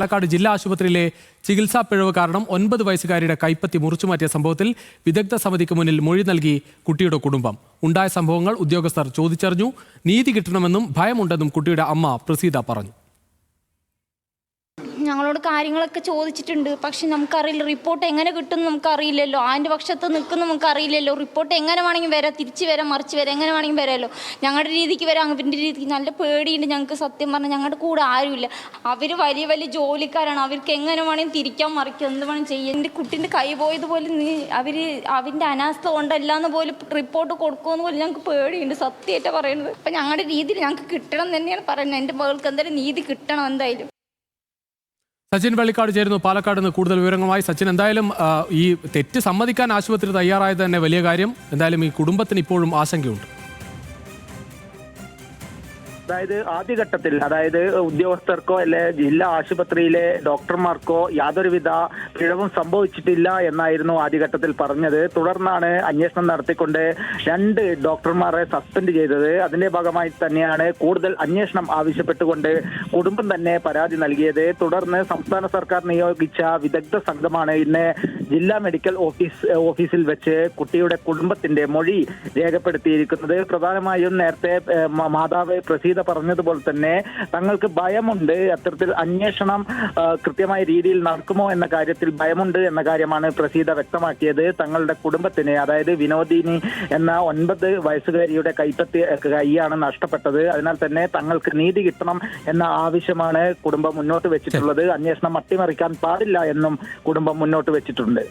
പാലക്കാട് ജില്ലാ ആശുപത്രിയിലെ ചികിത്സാ പിഴവ് കാരണം ഒൻപത് വയസ്സുകാരിയുടെ കൈപ്പത്തി മുറിച്ചുമാറ്റിയ സംഭവത്തിൽ വിദഗ്ധ സമിതിക്ക് മുന്നിൽ മൊഴി നൽകി കുട്ടിയുടെ കുടുംബം. ഉണ്ടായ സംഭവങ്ങൾ ഉദ്യോഗസ്ഥർ ചോദിച്ചറിഞ്ഞു. നീതി കിട്ടണമെന്നും ഭയമുണ്ടെന്നും കുട്ടിയുടെ അമ്മ പ്രസീത പറഞ്ഞു. ഞങ്ങളോട് കാര്യങ്ങളൊക്കെ ചോദിച്ചിട്ടുണ്ട്. പക്ഷെ നമുക്കറിയില്ല റിപ്പോർട്ട് എങ്ങനെ കിട്ടും നമുക്കറിയില്ലല്ലോ. അതിന്റെ പക്ഷത്ത് നിൽക്കുന്നു നമുക്കറിയില്ലല്ലോ. റിപ്പോർട്ട് എങ്ങനെ വേണമെങ്കിൽ വരാം തിരിച്ച് വരാം മറിച്ച് വരാം എങ്ങനെ വേണമെങ്കിൽ വരാമല്ലോ. ഞങ്ങളുടെ രീതിക്ക് വരാം അവന്റെ രീതിക്ക്. നല്ല പേടിയുണ്ട് ഞങ്ങൾക്ക് സത്യം പറഞ്ഞാൽ. ഞങ്ങളുടെ കൂടെ ആരുമില്ല. അവർ വലിയ വലിയ ജോലിക്കാരാണ്. അവർക്ക് എങ്ങനെ വേണമെങ്കിൽ തിരിക്കാൻ മറിക്കാം. എന്ത് വേണം ചെയ്യാം. എന്റെ കുട്ടീന്റെ കൈ പോയതുപോലെ നീ അവർ അവന്റെ അനാസ്ഥ കൊണ്ടല്ലാന്ന് പോലും റിപ്പോർട്ട് കൊടുക്കുമെന്ന് പോലും ഞങ്ങൾക്ക് പേടിയുണ്ട്. സത്യമായിട്ടാണ് പറയുന്നത്. അപ്പം ഞങ്ങളുടെ രീതിയിൽ ഞങ്ങൾക്ക് കിട്ടണം തന്നെയാണ് പറയുന്നത്. എന്റെ മകൾക്ക് എന്തായാലും നീതി കിട്ടണം എന്തായാലും. സച്ചിൻ വെള്ളിക്കാട് ചേരുന്നു. പാലക്കാട് നിന്ന് കൂടുതൽ വിവരങ്ങളുമായി സച്ചിൻ. എന്തായാലും ഈ തെറ്റ് സമ്മതിക്കാൻ ആശുപത്രി തയ്യാറായത് തന്നെ വലിയ കാര്യം. എന്തായാലും ഈ കുടുംബത്തിന് ഇപ്പോഴും ആശങ്കയുണ്ട്. അതായത് ആദ്യഘട്ടത്തിൽ അതായത് ഉദ്യോഗസ്ഥർക്കോ അല്ലെ ജില്ലാ ആശുപത്രിയിലെ ഡോക്ടർമാർക്കോ യാതൊരുവിധ പിഴവും സംഭവിച്ചിട്ടില്ല എന്നായിരുന്നു ആദ്യഘട്ടത്തിൽ പറഞ്ഞത്. തുടർന്നാണ് അന്വേഷണം നടത്തിക്കൊണ്ട് രണ്ട് ഡോക്ടർമാരെ സസ്പെൻഡ് ചെയ്തത്. അതിന്റെ ഭാഗമായി തന്നെയാണ് കൂടുതൽ അന്വേഷണം ആവശ്യപ്പെട്ടുകൊണ്ട് കുടുംബം തന്നെ പരാതി നൽകിയത്. തുടർന്ന് സംസ്ഥാന സർക്കാർ നിയോഗിച്ച വിദഗ്ധ സംഘമാണ് ഇന്ന് ജില്ലാ മെഡിക്കൽ ഓഫീസ് ഓഫീസിൽ വെച്ച് കുട്ടിയുടെ കുടുംബത്തിന്റെ മൊഴി രേഖപ്പെടുത്തിയിരിക്കുന്നത്. പ്രധാനമായും നേരത്തെ മാതാവ് പ്രസീത പറഞ്ഞതുപോലെ തന്നെ തങ്ങൾക്ക് ഭയമുണ്ട്. അത്തരത്തിൽ അന്വേഷണം കൃത്യമായ രീതിയിൽ നടക്കുമോ എന്ന കാര്യത്തിൽ ഭയമുണ്ട് എന്ന കാര്യമാണ് പ്രസീത വ്യക്തമാക്കിയത്. തങ്ങളുടെ കുടുംബത്തിന് അതായത് വിനോദിനി എന്ന ഒൻപത് വയസ്സുകാരിയുടെ കൈപ്പത്തി കൈയാണ് നഷ്ടപ്പെട്ടത്. അതിനാൽ തന്നെ തങ്ങൾക്ക് നീതി കിട്ടണം എന്ന ആവശ്യമാണ് കുടുംബം മുന്നോട്ട് വെച്ചിട്ടുള്ളത്. അന്വേഷണം അട്ടിമറിക്കാൻ പാടില്ല എന്നും കുടുംബം മുന്നോട്ട് വെച്ചിട്ടുണ്ട്.